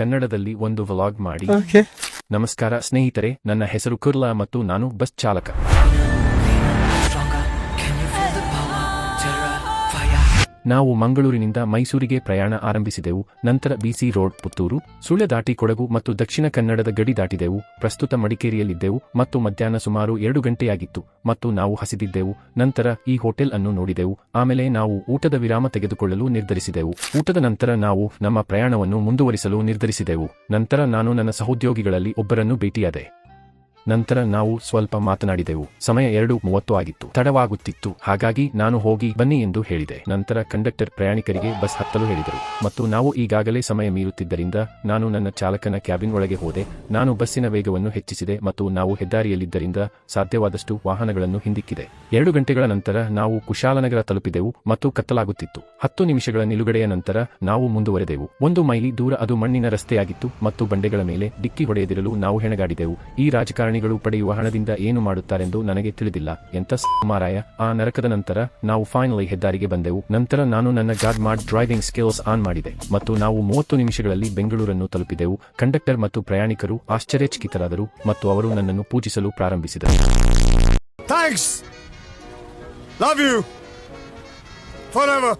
ಕನ್ನಡದಲ್ಲಿ ಒಂದು ವ್ಲಾಗ್ ಮಾಡಿ. ನಮಸ್ಕಾರ ಸ್ನೇಹಿತರೆ ನನ್ನ ಹೆಸರು ಕುರ್ಲಾ ಮತ್ತು ನಾನು ಬಸ್ ಚಾಲಕ. ನಾವು ಮಂಗಳೂರಿನಿಂದ ಮೈಸೂರಿಗೆ ಪ್ರಯಾಣ ಆರಂಭಿಸಿದೆವು. ನಂತರ ಬಿಸಿ ರೋಡ್, ಪುತ್ತೂರು, ಸುಳ್ಯ ದಾಟಿ ಕೊಡಗು ಮತ್ತು ದಕ್ಷಿಣ ಕನ್ನಡದ ಗಡಿ ದಾಟಿದೆವು. ಪ್ರಸ್ತುತ ಮಡಿಕೇರಿಯಲ್ಲಿದ್ದೆವು ಮತ್ತು ಮಧ್ಯಾಹ್ನ ಸುಮಾರು ಎರಡು ಗಂಟೆಯಾಗಿತ್ತು ಮತ್ತು ನಾವು ಹಸಿದಿದ್ದೆವು. ನಂತರ ಈ ಹೋಟೆಲ್ ಅನ್ನು ನೋಡಿದೆವು. ಆಮೇಲೆ ನಾವು ಊಟದ ವಿರಾಮ ತೆಗೆದುಕೊಳ್ಳಲು ನಿರ್ಧರಿಸಿದೆವು. ಊಟದ ನಂತರ ನಾವು ನಮ್ಮ ಪ್ರಯಾಣವನ್ನು ಮುಂದುವರಿಸಲು ನಿರ್ಧರಿಸಿದೆವು. ನಂತರ ನಾನು ನನ್ನ ಸಹೋದ್ಯೋಗಿಗಳಲ್ಲಿ ಒಬ್ಬರನ್ನು ಭೇಟಿಯಾದೆ. ನಂತರ ನಾವು ಸ್ವಲ್ಪ ಮಾತನಾಡಿದೆವು. ಸಮಯ ಎರಡು ಮೂವತ್ತು ಆಗಿತ್ತು. ತಡವಾಗುತ್ತಿತ್ತು. ಹಾಗಾಗಿ ನಾನು ಹೋಗಿ ಬನ್ನಿ ಎಂದು ಹೇಳಿದೆ. ನಂತರ ಕಂಡಕ್ಟರ್ ಪ್ರಯಾಣಿಕರಿಗೆ ಬಸ್ ಹತ್ತಲು ಹೇಳಿದರು. ಮತ್ತು ನಾವು ಈಗಾಗಲೇ ಸಮಯ ಮೀರುತ್ತಿದ್ದರಿಂದ ನಾನು ನನ್ನ ಚಾಲಕನ ಕ್ಯಾಬಿನ್ ಒಳಗೆ ಹೋದೆ. ನಾನು ಬಸ್ಸಿನ ವೇಗವನ್ನು ಹೆಚ್ಚಿಸಿದೆ ಮತ್ತು ನಾವು ಹೆದ್ದಾರಿಯಲ್ಲಿದ್ದರಿಂದ ಸಾಧ್ಯವಾದಷ್ಟು ವಾಹನಗಳನ್ನು ಹಿಂದಿಕ್ಕಿದೆ. ಎರಡು ಗಂಟೆಗಳ ನಂತರ ನಾವು ಕುಶಾಲನಗರ ತಲುಪಿದೆವು ಮತ್ತು ಕತ್ತಲಾಗುತ್ತಿತ್ತು. ಹತ್ತು ನಿಮಿಷಗಳ ನಿಲುಗಡೆಯ ನಂತರ ನಾವು ಮುಂದುವರೆದೆವು. ಒಂದು ಮೈಲಿ ದೂರ ಅದು ಮಣ್ಣಿನ ರಸ್ತೆಯಾಗಿತ್ತು ಮತ್ತು ಬಂಡೆಗಳ ಮೇಲೆ ಡಿಕ್ಕಿ ಹೊಡೆಯದಿರಲು ನಾವು ಹೆಣಗಾಡಿದೆವು. ಈ ರಾಜಕಾರಣಿಗಳು ಪಡೆಯುವ ಹಣದಿಂದ ಏನು ಮಾಡುತ್ತಾರೆಂದು ನನಗೆ ತಿಳಿದಿಲ್ಲ ಎಂತ ಸುಮಾರಾಯ ಆ ನರಕದ ನಂತರ ನಾವು ಫೈನಲಿ ಹೆದ್ದಾರಿಗೆ ಬಂದೆವು ನಂತರ ನಾನು ನನ್ನ ಗಾಡ್ ಮಾಡ್ ಡ್ರೈವಿಂಗ್ ಸ್ಕಿಲ್ಸ್ ಆನ್ ಮಾಡಿದೆ ಮತ್ತು ನಾವು ಮೂವತ್ತು ನಿಮಿಷಗಳಲ್ಲಿ ಬೆಂಗಳೂರನ್ನು ತಲುಪಿದೆವು ಕಂಡಕ್ಟರ್ ಮತ್ತು ಪ್ರಯಾಣಿಕರು ಆಶ್ಚರ್ಯಚಕಿತರಾದರು ಮತ್ತು ಅವರು ನನ್ನನ್ನು ಪೂಜಿಸಲು ಪ್ರಾರಂಭಿಸಿದರು Thanks. Love you. Forever.